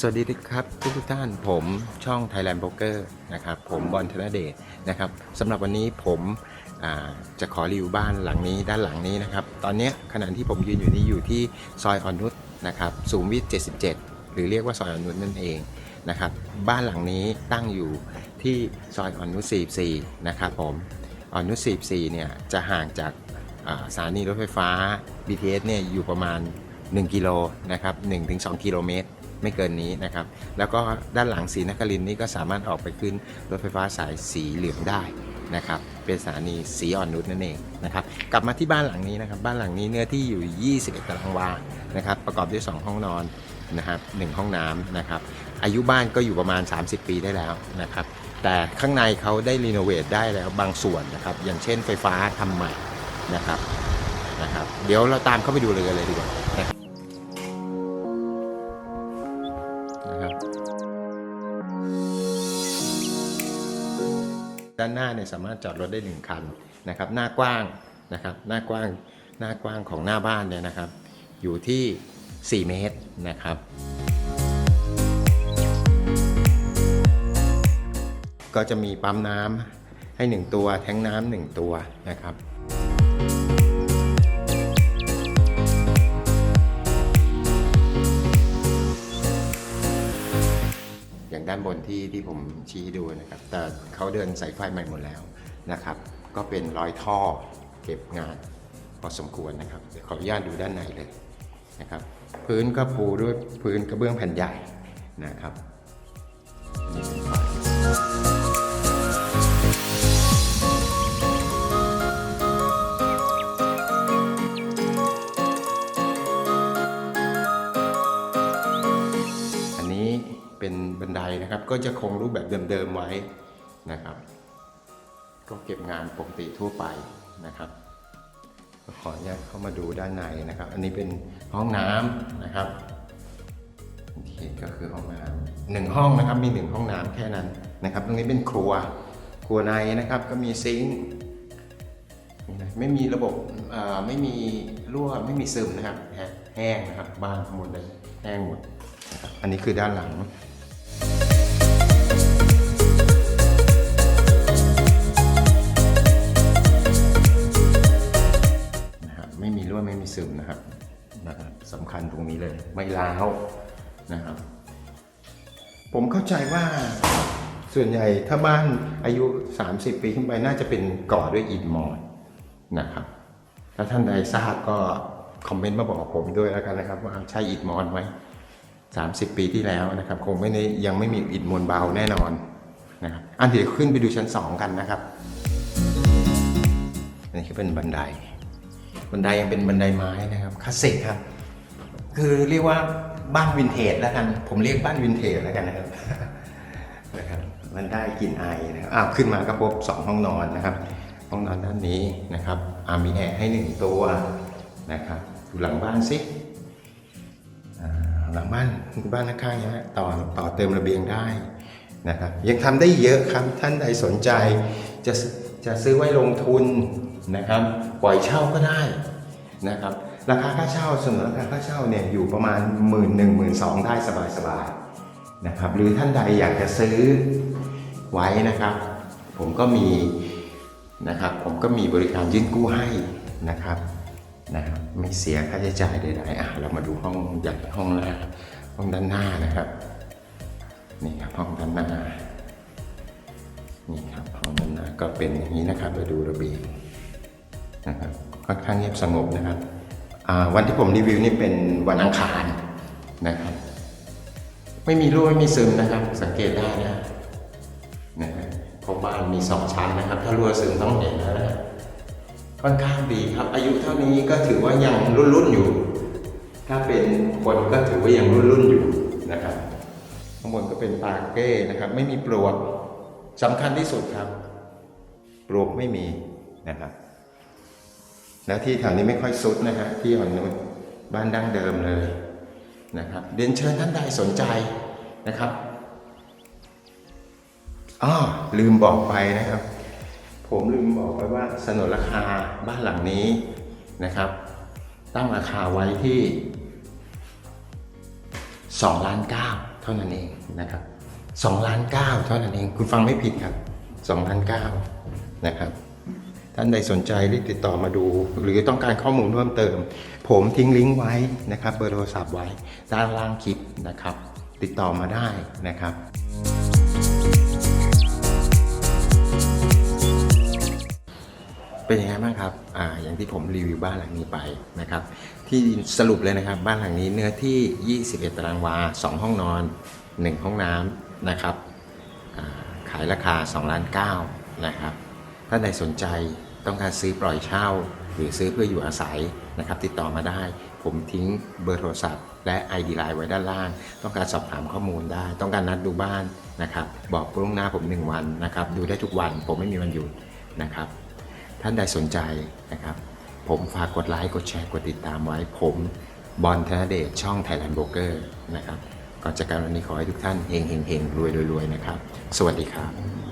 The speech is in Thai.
สวัสดีครับทุกทุกท่านผมช่อง Thailand Broker นะครับผมบอลธนเดชนะครับสำหรับวันนี้ผมจะขอรีวิวบ้านหลังนี้ด้านหลังนี้นะครับ ตอนนี้ขณะที่ผมยืนอยู่นี้อยู่ที่ซอยอ่อนนุชนะครับสูงวิท77 หรือเรียกว่าซอยอ่อนนุชนั่นเองนะครับบ้านหลังนี้ตั้งอยู่ที่ซอยอ่อนนุช44นะครับผมอ่อนนุช44เนี่ยจะห่างจากสถานีรถไฟฟ้า BTS เนี่ยอยู่ประมาณ 1 กิโลนะครับ1-2 กิโลเมตร ไม่เกินนี้นะครับ แล้วก็ด้านหลังสีนครินนี่ก็สามารถออกไปขึ้นรถไฟฟ้าสายสีเหลืองได้นะครับ เป็นสถานีสีอ่อนนุชนั่นเองนะครับ กลับมาที่บ้านหลังนี้นะครับ บ้านหลังนี้เนื้อที่อยู่ 21 ตารางวา นะครับ ประกอบด้วย 2 ห้องนอนนะครับหห้องน้ำนะครับ อายุบ้านก็อยู่ประมาณ 30 ปีได้แล้วนะครับ แต่ข้างในเขาได้รีโนเวทได้แล้วบางส่วนนะครับ อย่างเช่นไฟฟ้าทำใหม่นะครับ นะครับ เดี๋ยวเราตามเข้าไปดูเลยกันเลยดีกว่า ด้านหน้าเนี่ยสามารถจอดรถได้หนึ่งคันนะครับหน้ากว้างนะครับหน้ากว้างหน้ากว้างของหน้าบ้านเนี่ยนะครับ อยู่ที่ 4 เมตรนะครับ ก็จะมีปั๊มน้ำให้ 1 ตัว แทงน้ำหนึ่งตัวนะครับ ด้านบนที่ที่ผมชี้ดูนะครับ แต่เขาเดินสายไฟใหม่หมดแล้วนะครับ ก็เป็นรอยท่อเก็บงานพอสมควรนะครับเดี๋ยวขออนุญาตดูด้านในเลยนะครับ พื้นก็ปูด้วยพื้นกระเบื้องแผ่นใหญ่นะครับนี่เป็นไฟ นะครับ ก็จะคงรูปแบบเดิมๆไว้นะครับ ก็เก็บงานปกติทั่วไปนะครับขออนุญาตเข้ามาดูด้านในนะครับ อันนี้เป็นห้องน้ำนะครับนี่ก็คือห้องน้ำหนึ่งห้องนะครับ มีหนึ่งห้องน้ำแค่นั้นนะครับ ตรงนี้เป็นครัว ครัวในนะครับ ก็มีซิงค์ไม่มีระบบไม่มีรั่วไม่มีซึมนะครับ แห้งนะครับ บ้านทั้งหมดเลยแห้งหมด อันนี้คือด้านหลัง ไม่ร้าวนะครับ ผมเข้าใจว่าส่วนใหญ่ถ้าบ้านอายุ 30 ปีขึ้นไปน่าจะเป็นก่อด้วยอิฐมอนนะครับ ถ้าท่านใดทราบก็คอมเมนต์มาบอกผมด้วยแล้วกันนะครับ ว่าใช่อิฐมอนไหม30 ปีที่แล้วนะครับ คงไม่ได้ยังไม่มีอิฐมวลเบาแน่นอนนะครับอันเดี๋ยวขึ้นไปดูชั้น 2 กันนะครับอันนี้คือเป็นบันได บันไดยังเป็นบันไดไม้นะครับคลาสสิกครับ คือเรียกว่าบ้านวินเทจแล้วกัน ผมเรียกบ้านวินเทจแล้วกันนะครับนะครับ มันได้กลิ่นไอนะครับอ้าวขึ้นมาก็พบสองห้องนอนนะครับ ห้องนอนด้านนี้นะครับอามีแอร์ให้หนึ่งตัวนะครับอยู่หลังบ้านสิอ่าหลังบ้านบ้านข้างๆนะต่อต่อเติมระเบียงได้นะครับ ยังทำได้เยอะครับท่านใดสนใจจะจะซื้อไว้ลงทุนนะครับ ปล่อยเช่าก็ได้นะครับ ราคาค่าเช่าสมมติราคาค่าเช่าเนี่ยอยู่ประมาณหมื่นหนึ่งหมื่นสองได้สบายๆนะครับหรือท่านใดอยากจะซื้อไว้นะครับ ผมก็มีนะครับผมก็มีบริการยื่นกู้ให้นะครับนะครับไม่เสียค่าใช้จ่ายใดๆอะเรามาดูห้องใหญ่ห้องแรกห้องด้านหน้านะครับนี่ครับห้องด้านหน้านี่ครับห้องด้านหน้าก็เป็นอย่างนี้นะครับเราดูระเบียงนะครับค่อนข้างเงียบสงบนะครับ วันที่ผมรีวิวนี่เป็นวันอังคารนะครับ ไม่มีรั่วไม่มีซึมนะครับ สังเกตได้นะนะเพราะบ้านมีสองชั้นนะครับ ถ้ารั่วซึมต้องเห็นแล้วนะค่อนข้างดีครับ อายุเท่านี้ก็ถือว่ายังรุ่นรุ่นๆอยู่ ถ้าเป็นคนก็ถือว่ายังรุ่นรุ่นๆอยู่นะครับข้างบนก็เป็นปาเก้นะครับ ไม่มีปลวกสำคัญที่สุดครับ ปลวกไม่มีนะครับ แล้วที่แถวนี้ไม่ค่อยซุดนะฮะที่อ่อนนุชบ้านดั้งเดิมเลยนะครับเรียนเชิญท่านใดสนใจนะครับอ้อลืมบอกไปนะครับ ผมลืมบอกไปว่าสนนราคาบ้านหลังนี้นะครับ ตั้งราคาไว้ที่2ล้าน9เท่าท่านั้นเองนะครับ2ล้าน9เท่านั้นเอง คุณฟังไม่ผิดครับ2ล้าน9นะครับ ท่านใดสนใจรีบติดต่อมาดู หรือต้องการข้อมูลเพิ่มเติม ผมทิ้งลิงก์ไว้นะครับเบอร์โทรศัพท์ไว้ด้านล่างคลิปนะครับ ติดต่อมาได้นะครับเป็นยังไงบ้างครับ อ่า อย่างที่ผมรีวิวบ้านหลังนี้ไปนะครับ ที่สรุปเลยนะครับ บ้านหลังนี้เนื้อที่ 21 ตารางวา 2 ห้องนอน 1 ห้องน้ำนะครับ ขายราคา 2 ล้าน9นะครับ ถ้าใดสนใจ ต้องการซื้อปล่อยเช่า หรือซื้อเพื่ออยู่อาศัยนะครับ ติดต่อมาได้ ผมทิ้งเบอร์โทรศัพท์ และ ID Line ไว้ด้านล่าง ต้องการสอบถามข้อมูลได้ ต้องการนัดดูบ้านนะครับ บอกล่วงหน้าผม 1 วันนะครับ ดูได้ทุกวันผมไม่มีวันหยุดนะครับ ท่านใดสนใจนะครับ ผมฝากกดไลค์กดแชร์กดติดตามไว้ ผมบอลธนเดชช่อง Thailand Broker นะครับก่อนจากการวันนี้ขอให้ทุกท่านเฮงเฮงเฮงรวยรวยรวยนะครับ สวัสดีครับ